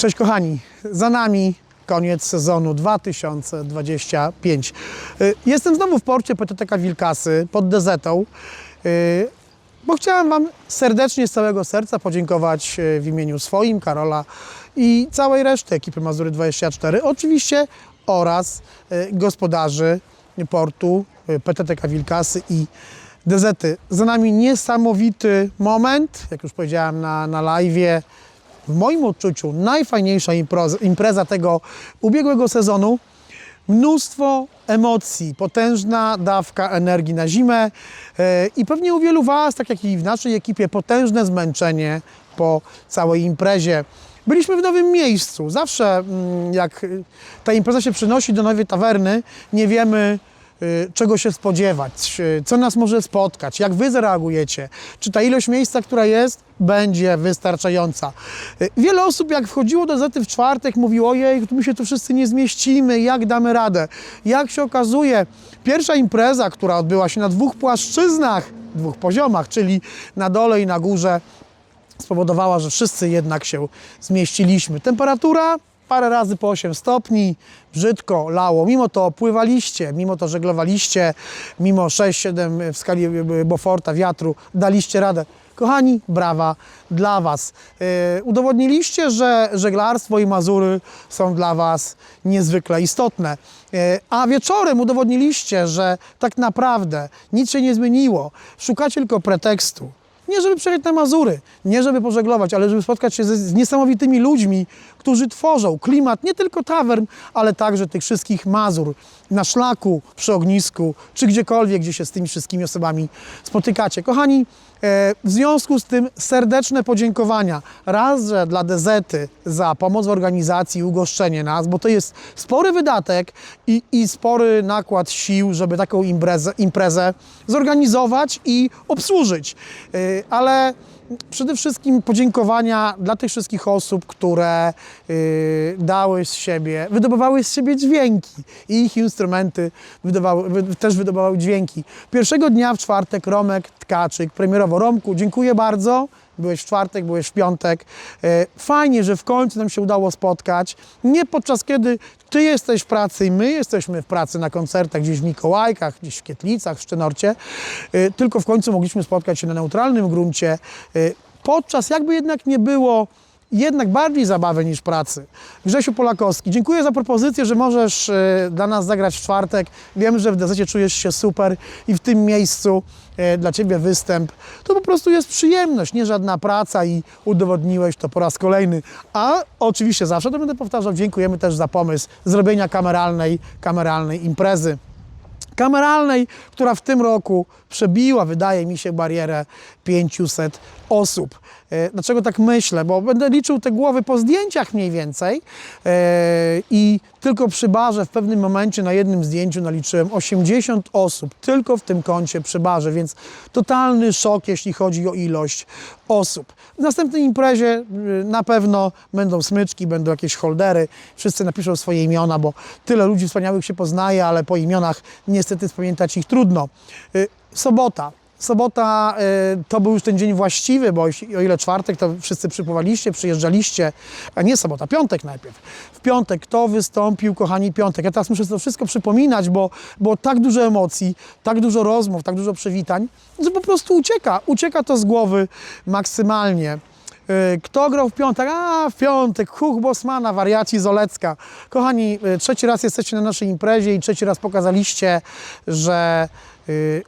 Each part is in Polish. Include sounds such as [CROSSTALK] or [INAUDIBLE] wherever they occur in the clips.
Cześć kochani, za nami koniec sezonu 2025. Y, Jestem znowu w porcie PTTK Wilkasy pod Dezetą, y, bo chciałem Wam serdecznie z całego serca podziękować y, w imieniu swoim, Karola i całej reszty ekipy Mazury 24, oczywiście oraz gospodarzy portu PTTK Wilkasy i Dezety. Za nami niesamowity moment, jak już powiedziałem na, na live'ie, w moim odczuciu najfajniejsza impreza, impreza tego ubiegłego sezonu. Mnóstwo emocji, potężna dawka energii na zimę e, i pewnie u wielu Was, tak jak i w naszej ekipie, potężne zmęczenie po całej imprezie. Byliśmy w nowym miejscu. Zawsze mm, jak ta impreza się przynosi do nowej tawerny, nie wiemy, czego się spodziewać, y, co nas może spotkać, jak wy zareagujecie, czy ta ilość miejsca, która jest, będzie wystarczająca. Y, Wiele osób, jak wchodziło do Zety w czwartek, mówiło, ojej, tu my się tu wszyscy nie zmieścimy, jak damy radę. Jak się okazuje, pierwsza impreza, która odbyła się na dwóch płaszczyznach, dwóch poziomach, czyli na dole i na górze, spowodowała, że wszyscy jednak się zmieściliśmy. Temperatura parę razy po 8 stopni, brzydko lało. Mimo to pływaliście, mimo to żeglowaliście, mimo 6-7 w skali y, Beauforta wiatru, daliście radę. Kochani, brawa dla Was. Yy, udowodniliście, że żeglarstwo i Mazury są dla Was niezwykle istotne. Yy, a wieczorem udowodniliście, że tak naprawdę nic się nie zmieniło. Szukacie tylko pretekstu. Nie żeby przyjechać na Mazury, nie żeby pożeglować, ale żeby spotkać się z niesamowitymi ludźmi, którzy tworzą klimat nie tylko tawern, ale także tych wszystkich Mazur na szlaku, przy ognisku, czy gdziekolwiek, gdzie się z tymi wszystkimi osobami spotykacie. Kochani, e, w związku z tym serdeczne podziękowania raz, że dla Dezety za pomoc w organizacji i ugoszczenie nas, bo to jest spory wydatek i, i spory nakład sił, żeby taką imprezę, imprezę zorganizować i obsłużyć. E, Ale przede wszystkim podziękowania dla tych wszystkich osób, które y, dały z siebie, wydobywały z siebie dźwięki i ich instrumenty wydobywały, wy, też wydobywały dźwięki. Pierwszego dnia w czwartek Romek Tkaczyk, premierowo Romku, dziękuję bardzo. Byłeś w czwartek, byłeś w piątek. E, Fajnie, że w końcu nam się udało spotkać. Nie podczas kiedy ty jesteś w pracy i my jesteśmy w pracy na koncertach gdzieś w Mikołajkach, gdzieś w Kietlicach, w Szczenorcie, e, tylko w końcu mogliśmy spotkać się na neutralnym gruncie. E, Podczas, jakby jednak nie było, jednak bardziej zabawy niż pracy. Grzesiu Polakowski, dziękuję za propozycję, że możesz e, dla nas zagrać w czwartek. Wiem, że w dezecie czujesz się super i w tym miejscu dla Ciebie występ. To po prostu jest przyjemność, nie żadna praca i udowodniłeś to po raz kolejny. A oczywiście zawsze to będę powtarzał, dziękujemy też za pomysł zrobienia kameralnej, kameralnej imprezy kameralnej, która w tym roku przebiła, wydaje mi się, barierę 500 osób. E, Dlaczego tak myślę? Bo będę liczył te głowy po zdjęciach mniej więcej e, i tylko przy barze w pewnym momencie na jednym zdjęciu naliczyłem 80 osób, tylko w tym kącie przy barze, więc totalny szok, jeśli chodzi o ilość osób. W następnej imprezie y, na pewno będą smyczki, będą jakieś holdery, wszyscy napiszą swoje imiona, bo tyle ludzi wspaniałych się poznaje, ale po imionach niestety spamiętać ich trudno. Y, Sobota. Sobota y, to był już ten dzień właściwy, bo o ile czwartek to wszyscy przypływaliście, przyjeżdżaliście, a nie sobota, piątek najpierw. W piątek kto wystąpił, kochani, piątek. Ja teraz muszę to wszystko przypominać, bo było tak dużo emocji, tak dużo rozmów, tak dużo przywitań, że po prostu ucieka. Ucieka to z głowy maksymalnie. Y, Kto grał w piątek? A, w piątek, Huch Bosmana, wariaci z Olecka. Kochani, y, trzeci raz jesteście na naszej imprezie i trzeci raz pokazaliście, że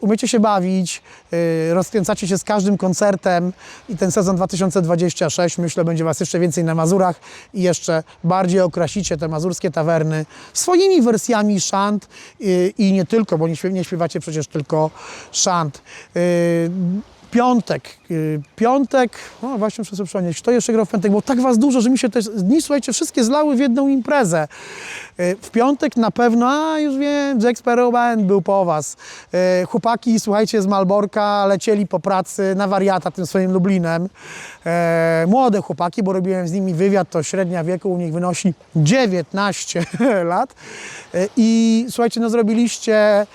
umiecie się bawić, y, rozkręcacie się z każdym koncertem i ten sezon 2026 myślę będzie Was jeszcze więcej na Mazurach i jeszcze bardziej okrasicie te mazurskie tawerny swoimi wersjami szant y, i nie tylko, bo nie śpiewacie przecież tylko szant. Piątek, y, piątek, no właśnie muszę sobie przypomnieć, kto jeszcze grał w piątek, bo tak was dużo, że mi się te dni, słuchajcie, wszystkie zlały w jedną imprezę. Y, W piątek na pewno, a już wiem, Jack Sparrow był po was. Y, Chłopaki, słuchajcie, z Malborka lecieli po pracy na wariata tym swoim Lublinem. Młode chłopaki, bo robiłem z nimi wywiad, to średnia wieku u nich wynosi 19 [LAUGHS] lat. I słuchajcie, no zrobiliście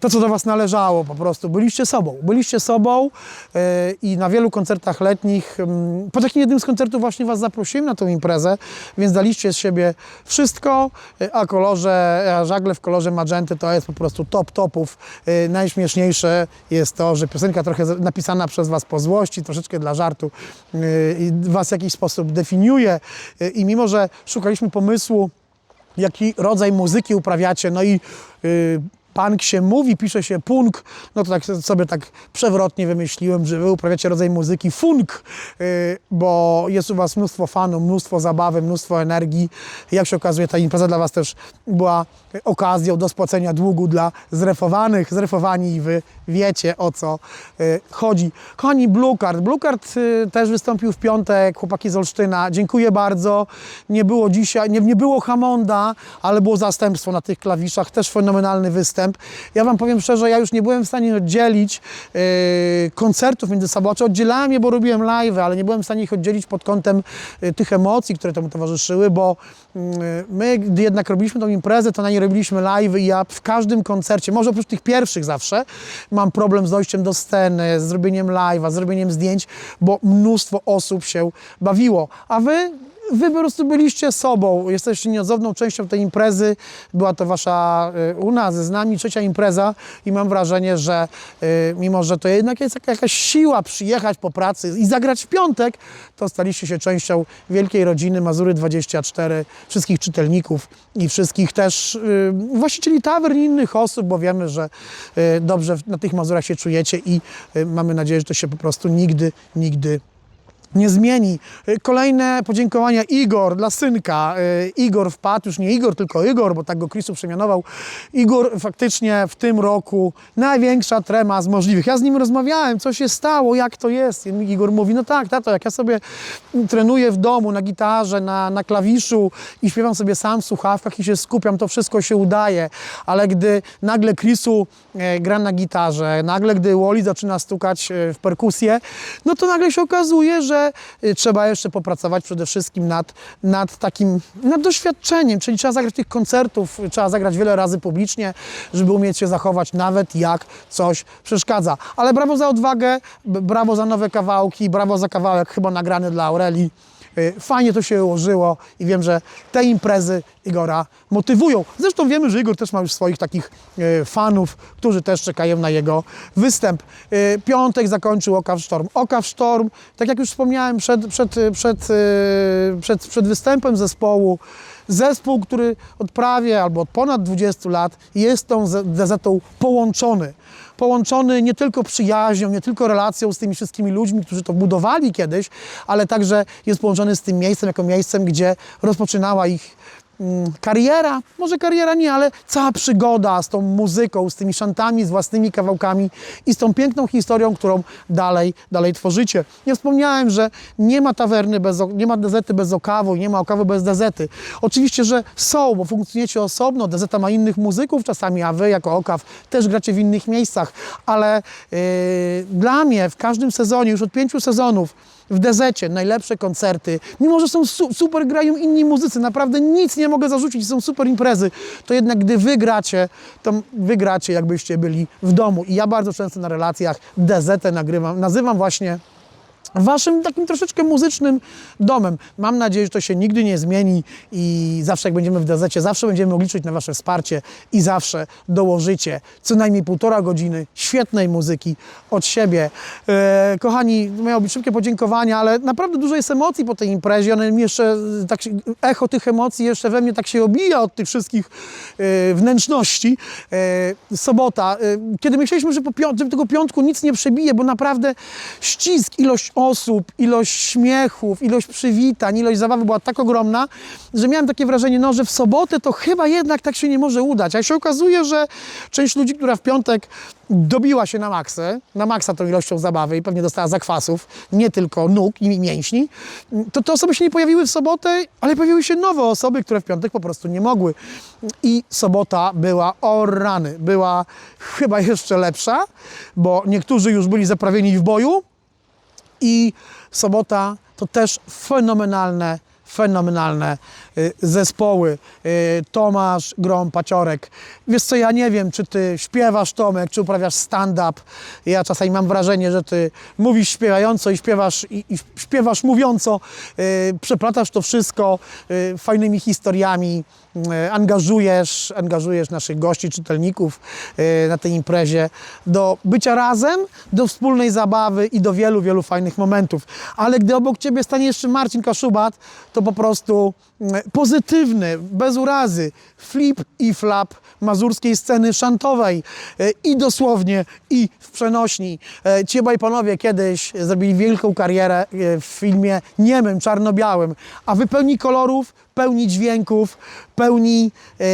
to, co do Was należało po prostu. Byliście sobą. Byliście sobą e, i na wielu koncertach letnich, mm, po takim jednym z koncertów właśnie Was zaprosiłem na tą imprezę, więc daliście z siebie wszystko, e, a kolorze, a żagle w kolorze magenty to jest po prostu top topów. E, Najśmieszniejsze jest to, że piosenka trochę napisana przez Was po złości, troszeczkę dla żartu e, Was w jakiś sposób definiuje E, i mimo, że szukaliśmy pomysłu, jaki rodzaj muzyki uprawiacie, no i y, punk się mówi, pisze się punk, no to tak sobie tak przewrotnie wymyśliłem, że wy uprawiacie rodzaj muzyki funk, y, bo jest u was mnóstwo fanów, mnóstwo zabawy, mnóstwo energii. Jak się okazuje, ta impreza dla was też była okazją do spłacenia długu dla zrefowanych, zrefowani i wy wiecie o co y, chodzi. Kochani, Blue Card. Blue Card y, też wystąpił w piątek, chłopaki z Olsztyna. Dziękuję bardzo. Nie było dzisiaj, nie, nie było Hamonda, ale było zastępstwo na tych klawiszach. Też fenomenalny występ. Ja Wam powiem szczerze, ja już nie byłem w stanie oddzielić y, koncertów między sobą. Znaczy oddzielałem je, bo robiłem live, ale nie byłem w stanie ich oddzielić pod kątem y, tych emocji, które temu towarzyszyły, bo y, my, gdy jednak robiliśmy tą imprezę, to na niej robiliśmy live i ja w każdym koncercie, może oprócz tych pierwszych zawsze, mam problem z dojściem do sceny, z zrobieniem live'a, z zrobieniem zdjęć, bo mnóstwo osób się bawiło. A wy Wy po prostu byliście sobą, jesteście nieodzowną częścią tej imprezy. Była to wasza y, u nas, z nami trzecia impreza i mam wrażenie, że y, mimo, że to jednak jest jaka- jakaś siła przyjechać po pracy i zagrać w piątek, to staliście się częścią wielkiej rodziny Mazury 24, wszystkich czytelników i wszystkich też y, właścicieli tawern i innych osób, bo wiemy, że dobrze na tych Mazurach się czujecie i mamy nadzieję, że to się po prostu nigdy, nigdy nie zmieni. Y, Kolejne podziękowania Igor dla synka. Y, Igor wpadł, już nie Igor, tylko Igor, bo tak go Kristu przemianował. Igor faktycznie w tym roku największa trema z możliwych. Ja z nim rozmawiałem, co się stało, jak to jest. I Igor mówi, no tak, tato, jak ja sobie trenuję w domu na gitarze, na, na klawiszu i śpiewam sobie sam w słuchawkach i się skupiam, to wszystko się udaje. Ale gdy nagle Krisu e, gra na gitarze, nagle gdy Woli zaczyna stukać e, w perkusję, no to nagle się okazuje, że e, trzeba jeszcze popracować przede wszystkim nad, nad takim, nad doświadczeniem, czyli trzeba zagrać tych koncertów, trzeba zagrać wiele razy publicznie, żeby umieć się zachować, nawet jak coś przeszkadza. Ale brawo za odwagę, brawo za nowe kawałki, brawo za kawałek chyba nagrany dla Aurelii. Y, Fajnie to się ułożyło i wiem, że te imprezy Igora motywują. Zresztą wiemy, że Igor też ma już swoich takich y, fanów, którzy też czekają na jego występ. Y, Piątek zakończył Okaw Sztorm. Okaw Sztorm, tak jak już wspomniałem przed, przed, przed, przed, przed występem zespołu, zespół, który od prawie albo od ponad 20 lat jest tą DZ-tą połączony połączony nie tylko przyjaźnią, nie tylko relacją z tymi wszystkimi ludźmi, którzy to budowali kiedyś, ale także jest połączony z tym miejscem jako miejscem, gdzie rozpoczynała ich kariera, może kariera nie, ale cała przygoda z tą muzyką, z tymi szantami, z własnymi kawałkami i z tą piękną historią, którą dalej, dalej tworzycie. Nie wspomniałem, że nie ma tawerny bez, nie ma dezety bez okawu nie ma okawu bez dezety. Oczywiście, że są, bo funkcjonujecie osobno, dezeta ma innych muzyków czasami, a wy jako okaw też gracie w innych miejscach, ale yy, dla mnie w każdym sezonie, już od pięciu sezonów, w Dezecie najlepsze koncerty, mimo że są su super, grają inni muzycy, naprawdę nic nie mogę zarzucić, są super imprezy, to jednak gdy wy gracie, to wy gracie jakbyście byli w domu. I ja bardzo często na relacjach Dezetę nagrywam, nazywam właśnie waszym takim troszeczkę muzycznym domem. Mam nadzieję, że to się nigdy nie zmieni i zawsze jak będziemy w DZ, zawsze będziemy mogli liczyć na wasze wsparcie i zawsze dołożycie co najmniej półtora godziny świetnej muzyki od siebie. E, kochani, miało być szybkie podziękowania, ale naprawdę dużo jest emocji po tej imprezie. One jeszcze, e, tak, echo tych emocji jeszcze we mnie tak się obija od tych wszystkich e, wnętrzności. E, sobota, e, kiedy myśleliśmy, że po piąt, że tego piątku nic nie przebije, bo naprawdę ścisk, ilość osób, ilość śmiechów, ilość przywitań, ilość zabawy była tak ogromna, że miałem takie wrażenie, no, że w sobotę to chyba jednak tak się nie może udać. A się okazuje, że część ludzi, która w piątek dobiła się na maksę, na maksa tą ilością zabawy i pewnie dostała zakwasów, nie tylko nóg i mięśni, to te osoby się nie pojawiły w sobotę, ale pojawiły się nowe osoby, które w piątek po prostu nie mogły. I sobota była o rany, była chyba jeszcze lepsza, bo niektórzy już byli zaprawieni w boju, i sobota to też fenomenalne fenomenalne y, zespoły. Y, Tomasz Grom Paciorek. Wiesz co, ja nie wiem, czy ty śpiewasz Tomek, czy uprawiasz stand-up. Ja czasami mam wrażenie, że ty mówisz śpiewająco i śpiewasz, i, i śpiewasz mówiąco. Y, Przeplatasz to wszystko fajnymi historiami. Angażujesz, angażujesz naszych gości, czytelników na tej imprezie do bycia razem, do wspólnej zabawy i do wielu, wielu fajnych momentów. Ale gdy obok ciebie stanie jeszcze Marcin Kaszubat, to po prostu mm, pozytywny, bez urazy, flip i flap mazurskiej sceny szantowej E, i dosłownie, i w przenośni. E, Ci obaj panowie kiedyś zrobili wielką karierę e, w filmie niemym, czarno-białym, a wy pełni kolorów, pełni dźwięków, pełni e,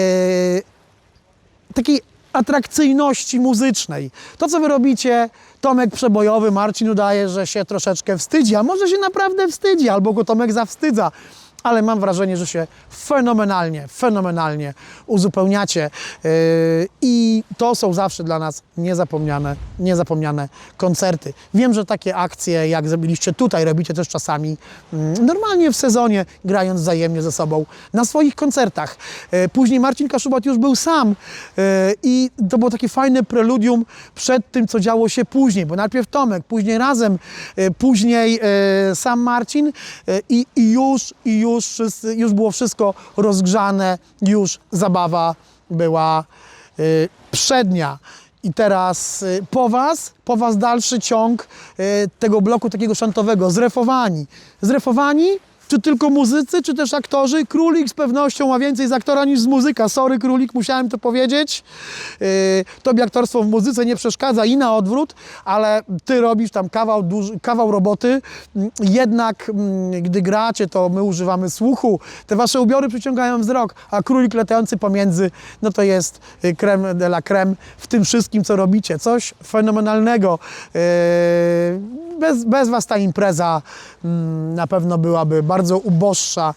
takiej atrakcyjności muzycznej. To, co wy robicie, Tomek przebojowy, Marcin udaje, że się troszeczkę wstydzi, a może się naprawdę wstydzi, albo go Tomek zawstydza. Ale mam wrażenie, że się fenomenalnie, fenomenalnie uzupełniacie yy, i to są zawsze dla nas niezapomniane, niezapomniane koncerty. Wiem, że takie akcje, jak zrobiliście tutaj, robicie też czasami mm, normalnie w sezonie, grając wzajemnie ze sobą na swoich koncertach. Yy, Później Marcin Kaszubat już był sam yy, i to było takie fajne preludium przed tym, co działo się później, bo najpierw Tomek, później razem, później sam Marcin i, i już, i już, wszyscy, już było wszystko rozgrzane, już zabawa była yy, przednia. I teraz y, po Was, po Was dalszy ciąg y, tego bloku takiego szantowego. Zrefowani. Zrefowani, czy tylko muzycy, czy też aktorzy? Królik z pewnością ma więcej z aktora niż z muzyka. Sorry, Królik, musiałem to powiedzieć. Yy, tobie aktorstwo w muzyce nie przeszkadza i na odwrót, ale Ty robisz tam kawał, duży, kawał roboty. Mm, Jednak, mm, gdy gracie, to my używamy słuchu. Te Wasze ubiory przyciągają wzrok, a Królik latający pomiędzy, no to jest y, creme de la creme w tym wszystkim, co robicie. Coś fenomenalnego. Yy, bez, bez Was ta impreza mm, na pewno byłaby bardzo uboższa.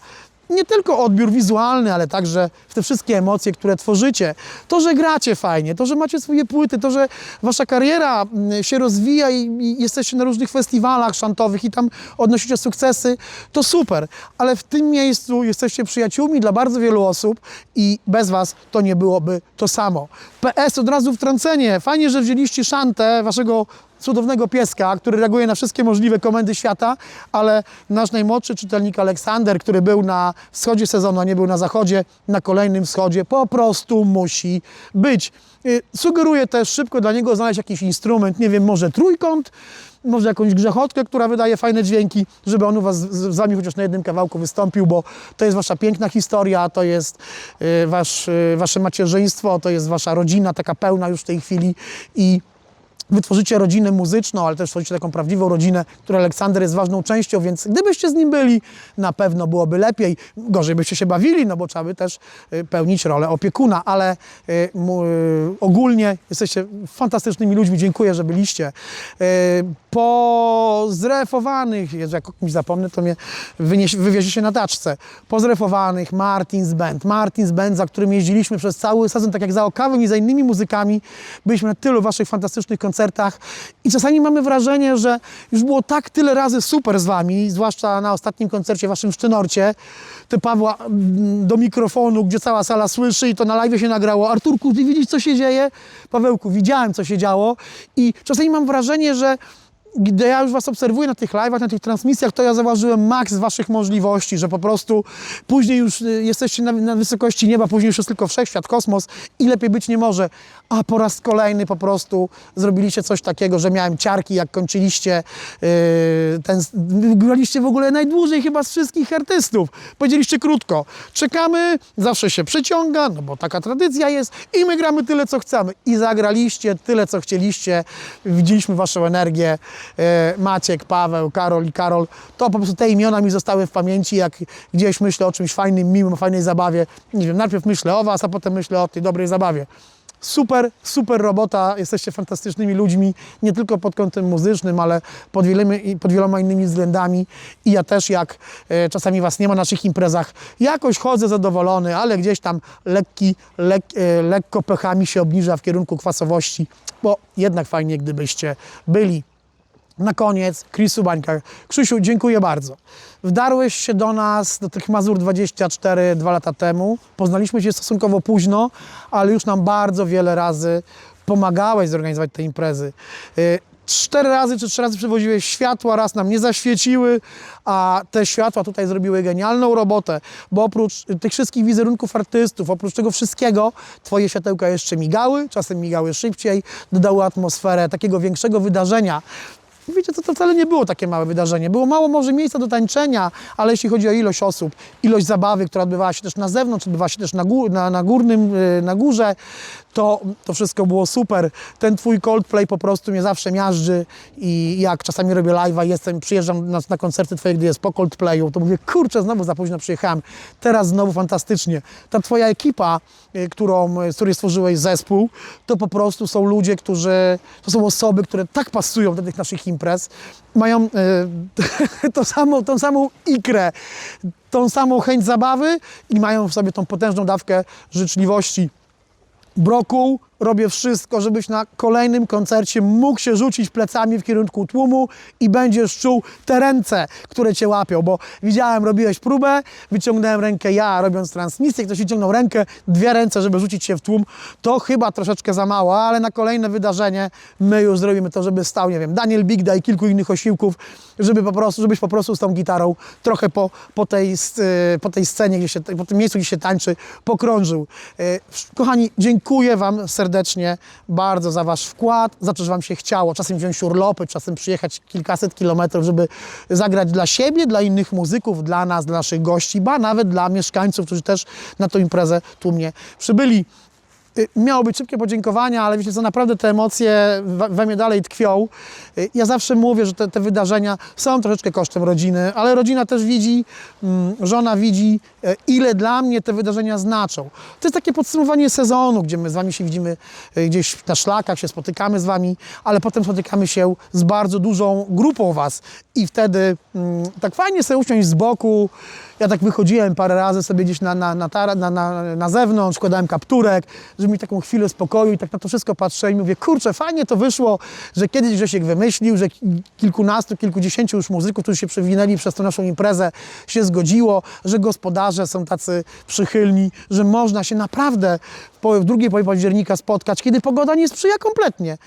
Nie tylko odbiór wizualny, ale także w te wszystkie emocje, które tworzycie. To, że gracie fajnie, to, że macie swoje płyty, to, że wasza kariera mm, się rozwija i, i jesteście na różnych festiwalach szantowych i tam odnosicie sukcesy, to super. Ale w tym miejscu jesteście przyjaciółmi dla bardzo wielu osób i bez was to nie byłoby to samo. PS od razu wtrącenie. Fajnie, że wzięliście szantę waszego cudownego pieska, który reaguje na wszystkie możliwe komendy świata, ale nasz najmłodszy czytelnik Aleksander, który był na wschodzie sezonu, a nie był na zachodzie, na kolejnym wschodzie, po prostu musi być. Y, Sugeruję też szybko dla niego znaleźć jakiś instrument, nie wiem, może trójkąt, może jakąś grzechotkę, która wydaje fajne dźwięki, żeby on u Was z Wami chociaż na jednym kawałku wystąpił, bo to jest Wasza piękna historia, to jest y, wasz, y, Wasze macierzyństwo, to jest Wasza rodzina, taka pełna już w tej chwili i wytworzycie rodzinę muzyczną, ale też tworzycie taką prawdziwą rodzinę, której Aleksander jest ważną częścią, więc gdybyście z nim byli, na pewno byłoby lepiej. Gorzej byście się bawili, no bo trzeba by też y, pełnić rolę opiekuna, ale y, y, ogólnie jesteście fantastycznymi ludźmi. Dziękuję, że byliście. Po zrefowanych, jak kimś zapomnę, to mnie wywiezie się na taczce. Po zrefowanych Martins Band. Martins Band, za którym jeździliśmy przez cały sezon, tak jak za Okawem i za innymi muzykami. Byliśmy na tylu waszych fantastycznych koncertach i czasami mamy wrażenie, że już było tak tyle razy super z wami, zwłaszcza na ostatnim koncercie waszym w Szczynorcie, ty Pawła mm, do mikrofonu, gdzie cała sala słyszy i to na live się nagrało. Arturku, ty widzisz, co się dzieje? Pawełku, widziałem, co się działo i czasami mam wrażenie, że gdy ja już Was obserwuję na tych live'ach, na tych transmisjach, to ja zauważyłem maks Waszych możliwości, że po prostu później już y, jesteście na, na wysokości nieba, później już jest tylko wszechświat, kosmos i lepiej być nie może. A po raz kolejny po prostu zrobiliście coś takiego, że miałem ciarki, jak kończyliście yy, ten... Graliście w ogóle najdłużej chyba z wszystkich artystów. Powiedzieliście krótko, czekamy, zawsze się przyciąga, no bo taka tradycja jest i my gramy tyle, co chcemy. I zagraliście tyle, co chcieliście. Widzieliśmy Waszą energię. E, Maciek, Paweł, Karol i Karol. To po prostu te imiona mi zostały w pamięci, jak gdzieś myślę o czymś fajnym, miłym, fajnej zabawie. Nie wiem, najpierw myślę o Was, a potem myślę o tej dobrej zabawie. Super, super robota, jesteście fantastycznymi ludźmi, nie tylko pod kątem muzycznym, ale pod, wieloma, pod wieloma innymi względami. I ja też, jak e, czasami Was nie ma na naszych imprezach, jakoś chodzę zadowolony, ale gdzieś tam lekki, lek, e, lekko pechami się obniża w kierunku kwasowości, bo jednak fajnie, gdybyście byli. Na koniec Chrisu Bańka. Krzysiu, dziękuję bardzo. Wdarłeś się do nas, do tych Mazur 24 dwa lata temu. Poznaliśmy się stosunkowo późno, ale już nam bardzo wiele razy pomagałeś zorganizować te imprezy. Y, Cztery razy czy trzy razy przywoziłeś światła, raz nam nie zaświeciły, a te światła tutaj zrobiły genialną robotę, bo oprócz tych wszystkich wizerunków artystów, oprócz tego wszystkiego, twoje światełka jeszcze migały, czasem migały szybciej, dodały atmosferę takiego większego wydarzenia. Wiecie, to, to wcale nie było takie małe wydarzenie. Było mało może miejsca do tańczenia, ale jeśli chodzi o ilość osób, ilość zabawy, która odbywała się też na zewnątrz, odbywała się też na, gó- na, na górnym, y, na górze, to, to wszystko było super. Ten twój Coldplay po prostu mnie zawsze miażdży i jak czasami robię live'a, jestem, przyjeżdżam na, na koncerty twoje, gdy jest po Coldplayu, to mówię, kurczę, znowu za późno przyjechałem. Teraz znowu fantastycznie. Ta twoja ekipa, y, którą, y, z której stworzyłeś zespół, to po prostu są ludzie, którzy, to są osoby, które tak pasują do tych naszych imprez, mają y, [LAUGHS] to samą, tą samą ikrę, tą samą chęć zabawy i mają w sobie tą potężną dawkę życzliwości. brocou robię wszystko, żebyś na kolejnym koncercie mógł się rzucić plecami w kierunku tłumu i będziesz czuł te ręce, które cię łapią, bo widziałem, robiłeś próbę, wyciągnąłem rękę ja, robiąc transmisję, ktoś wyciągnął rękę, dwie ręce, żeby rzucić się w tłum, to chyba troszeczkę za mało, ale na kolejne wydarzenie my już zrobimy to, żeby stał, nie wiem, Daniel Bigda i kilku innych osiłków, żeby po prostu, żebyś po prostu z tą gitarą trochę po, po, tej, y, po tej scenie, gdzie się, po tym miejscu, gdzie się tańczy, pokrążył. Y, Kochani, dziękuję Wam serdecznie bardzo za Wasz wkład, za to, że Wam się chciało czasem wziąć urlopy, czasem przyjechać kilkaset kilometrów, żeby zagrać dla siebie, dla innych muzyków, dla nas, dla naszych gości, ba nawet dla mieszkańców, którzy też na tą imprezę tłumnie przybyli. Y, Miało być szybkie podziękowania, ale wiecie co, naprawdę te emocje we, mnie dalej tkwią. Y, Ja zawsze mówię, że te, te wydarzenia są troszeczkę kosztem rodziny, ale rodzina też widzi, mm, żona widzi, e, ile dla mnie te wydarzenia znaczą. To jest takie podsumowanie sezonu, gdzie my z wami się widzimy gdzieś na szlakach, się spotykamy z wami, ale potem spotykamy się z bardzo dużą grupą was i wtedy mm, tak fajnie sobie usiąść z boku, ja tak wychodziłem parę razy sobie gdzieś na, na, na, na, na, na zewnątrz, kładałem kapturek, żeby mieć taką chwilę spokoju i tak na to wszystko patrzę i mówię, kurczę, fajnie to wyszło, że kiedyś Grzesiek wymyślił, że ki- kilkunastu, kilkudziesięciu już muzyków, którzy się przewinęli przez tą naszą imprezę, się zgodziło, że gospodarze są tacy przychylni, że można się naprawdę w drugiej połowie października spotkać, kiedy pogoda nie sprzyja kompletnie.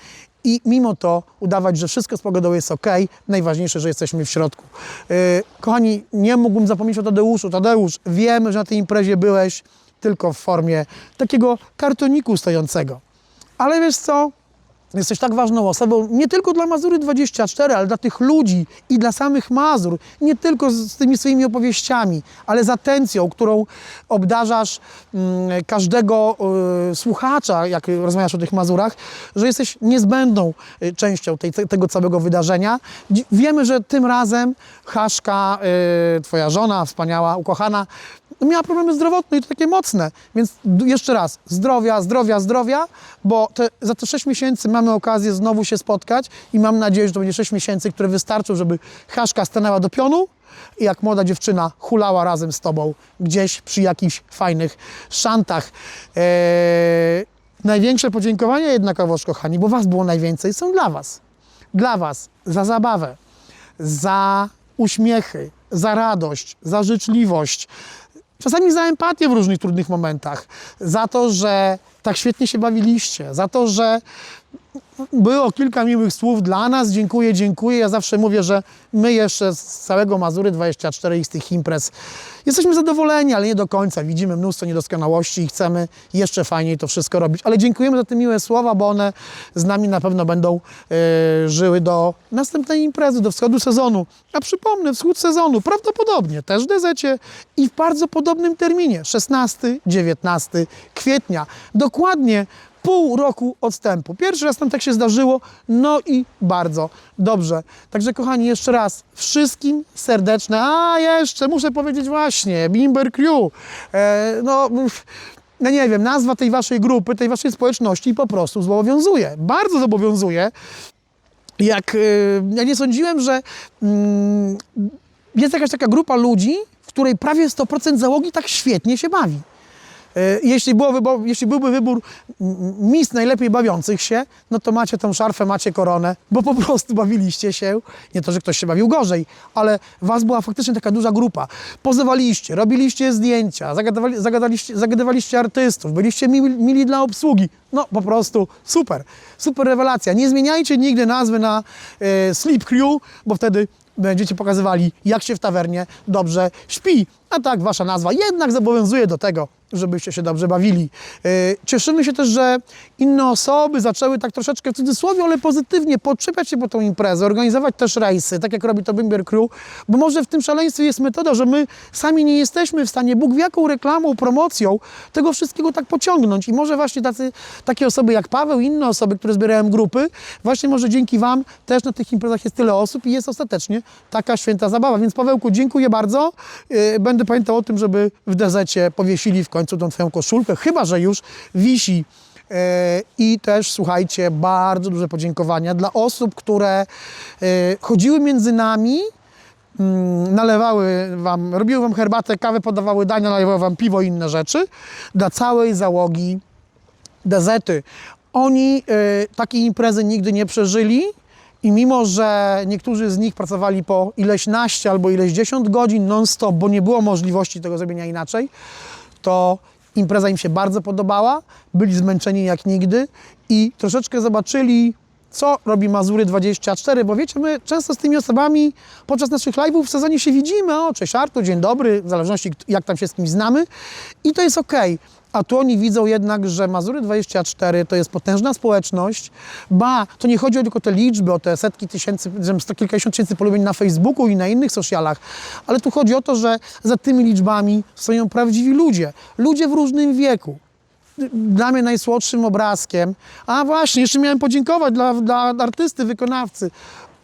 I mimo to udawać, że wszystko z pogodą jest ok. Najważniejsze, że jesteśmy w środku. Yy, kochani, nie mógłbym zapomnieć o Tadeuszu. Tadeusz, wiemy, że na tej imprezie byłeś tylko w formie takiego kartoniku stojącego. Ale wiesz co? Jesteś tak ważną osobą, nie tylko dla Mazury 24, ale dla tych ludzi i dla samych Mazur. Nie tylko z, tymi swoimi opowieściami, ale z atencją, którą obdarzasz mm, każdego y, słuchacza, jak rozmawiasz o tych Mazurach, że jesteś niezbędną y, częścią tej, te, tego całego wydarzenia. Wiemy, że tym razem Haszka, y, twoja żona, wspaniała, ukochana, miała problemy zdrowotne i to takie mocne. Więc jeszcze raz, zdrowia, zdrowia, zdrowia, bo te, za te 6 miesięcy mamy okazję znowu się spotkać i mam nadzieję, że to będzie 6 miesięcy, które wystarczą, żeby Haszka stanęła do pionu i jak młoda dziewczyna hulała razem z tobą gdzieś przy jakichś fajnych szantach. Eee, największe podziękowania jednakowoż, kochani, bo was było najwięcej, są dla was. Dla was za zabawę, za uśmiechy, za radość, za życzliwość, czasami za empatię w różnych trudnych momentach, za to, że tak świetnie się bawiliście, za to, że było kilka miłych słów dla nas. Dziękuję, dziękuję. Ja zawsze mówię, że my jeszcze z całego Mazury 24 i z tych imprez jesteśmy zadowoleni, ale nie do końca. Widzimy mnóstwo niedoskonałości i chcemy jeszcze fajniej to wszystko robić. Ale dziękujemy za te miłe słowa, bo one z nami na pewno będą e, żyły do następnej imprezy, do wschodu sezonu. A przypomnę, wschód sezonu prawdopodobnie też w Dezecie i w bardzo podobnym terminie 16-19 kwietnia. Dokładnie pół roku odstępu. Pierwszy raz nam tak się zdarzyło, no i bardzo dobrze. Także kochani, jeszcze raz wszystkim serdeczne, a jeszcze muszę powiedzieć właśnie, Bimber Crew, e, no... no nie wiem, nazwa tej waszej grupy, tej waszej społeczności po prostu zobowiązuje. Bardzo zobowiązuje. Jak y, ja nie sądziłem, że mm, jest jakaś taka grupa ludzi, w której prawie 100% załogi tak świetnie się bawi. E, Jeśli, było wybo- jeśli byłby wybór mis najlepiej bawiących się, no to macie tą szarfę, macie koronę, bo po [LAUGHS] prostu bawiliście się. Nie to, że ktoś się bawił gorzej, ale was była faktycznie taka duża grupa. Pozywaliście, robiliście zdjęcia, zagadywali, zagadaliście, zagadywaliście artystów, byliście mili, mili dla obsługi. No po prostu super, super rewelacja. Nie zmieniajcie nigdy nazwy na e, Sleep Crew, bo wtedy będziecie pokazywali, jak się w tawernie dobrze śpi. A tak, wasza nazwa jednak zobowiązuje do tego, żebyście się dobrze bawili. Yy, Cieszymy się też, że inne osoby zaczęły tak troszeczkę w cudzysłowie, ale pozytywnie podczepiać się po tą imprezę, organizować też rejsy, tak jak robi to Bimbier Crew, bo może w tym szaleństwie jest metoda, że my sami nie jesteśmy w stanie, Bóg wie jaką reklamą, promocją tego wszystkiego tak pociągnąć i może właśnie tacy, takie osoby jak Paweł inne osoby, które zbierają grupy, właśnie może dzięki Wam też na tych imprezach jest tyle osób i jest ostatecznie taka święta zabawa. Więc Pawełku, dziękuję bardzo. Yy, Będę pamiętał o tym, żeby w dezecie powiesili w końcu tą Twoją koszulkę, chyba że już wisi. E, I też słuchajcie, bardzo duże podziękowania dla osób, które e, chodziły między nami, mm, nalewały wam, robiły wam herbatę, kawę, podawały dania, nalewały wam piwo i inne rzeczy, dla całej załogi Dezety. Oni e, takiej imprezy nigdy nie przeżyli i mimo, że niektórzy z nich pracowali po ileś naście albo ileś dziesiąt godzin non-stop, bo nie było możliwości tego zrobienia inaczej, to impreza im się bardzo podobała, byli zmęczeni jak nigdy i troszeczkę zobaczyli, co robi Mazury 24, bo wiecie, my często z tymi osobami podczas naszych live'ów w sezonie się widzimy, o cześć Artur, dzień dobry, w zależności jak tam się z kimś znamy i to jest okej. A tu oni widzą jednak, że Mazury 24 to jest potężna społeczność. Ba, to nie chodzi o tylko te liczby, o te setki tysięcy, kilkadziesiąt tysięcy polubień na Facebooku i na innych socialach, ale tu chodzi o to, że za tymi liczbami stoją prawdziwi ludzie. Ludzie w różnym wieku dla mnie najsłodszym obrazkiem. A właśnie, jeszcze miałem podziękować dla, dla artysty, wykonawcy.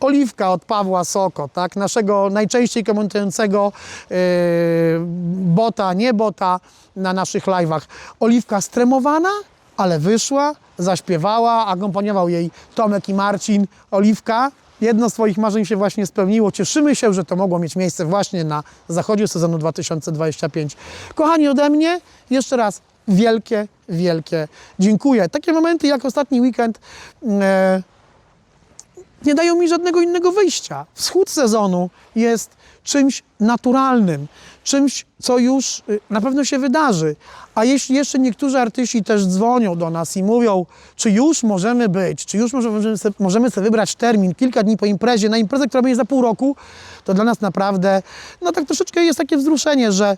Oliwka od Pawła Soko, tak? naszego najczęściej komentującego yy, bota, nie bota na naszych live'ach. Oliwka stremowana, ale wyszła, zaśpiewała, akompaniował jej Tomek i Marcin. Oliwka, jedno z Twoich marzeń się właśnie spełniło. Cieszymy się, że to mogło mieć miejsce właśnie na zachodzie sezonu 2025. Kochani, ode mnie jeszcze raz wielkie, wielkie dziękuję. Takie momenty jak ostatni weekend e, nie dają mi żadnego innego wyjścia. Wschód sezonu jest czymś naturalnym, czymś, co już y, na pewno się wydarzy. A jeśli jeszcze niektórzy artyści też dzwonią do nas i mówią, czy już możemy być, czy już możemy sobie, możemy sobie wybrać termin kilka dni po imprezie, na imprezę, która będzie za pół roku, to dla nas naprawdę, no tak troszeczkę jest takie wzruszenie, że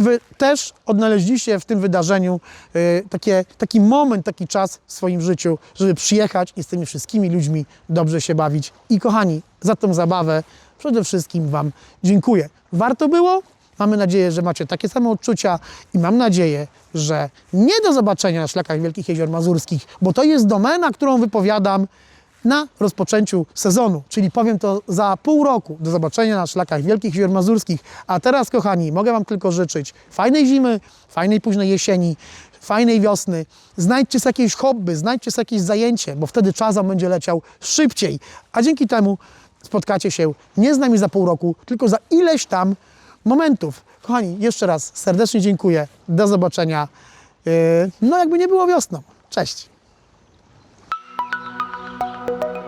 Wy też odnaleźliście w tym wydarzeniu y, takie, taki moment, taki czas w swoim życiu, żeby przyjechać i z tymi wszystkimi ludźmi dobrze się bawić. I kochani, za tą zabawę przede wszystkim Wam dziękuję. Warto było? Mamy nadzieję, że macie takie same odczucia i mam nadzieję, że nie do zobaczenia na szlakach Wielkich Jezior Mazurskich, bo to jest domena, którą wypowiadam na rozpoczęciu sezonu, czyli powiem to za pół roku. Do zobaczenia na szlakach Wielkich Jezior Mazurskich. A teraz, kochani, mogę Wam tylko życzyć fajnej zimy, fajnej późnej jesieni, fajnej wiosny. Znajdźcie sobie jakieś hobby, znajdźcie sobie jakieś zajęcie, bo wtedy czas Wam będzie leciał szybciej. A dzięki temu spotkacie się nie z nami za pół roku, tylko za ileś tam momentów. Kochani, jeszcze raz serdecznie dziękuję. Do zobaczenia. Yy, No jakby nie było wiosną. Cześć. Thank you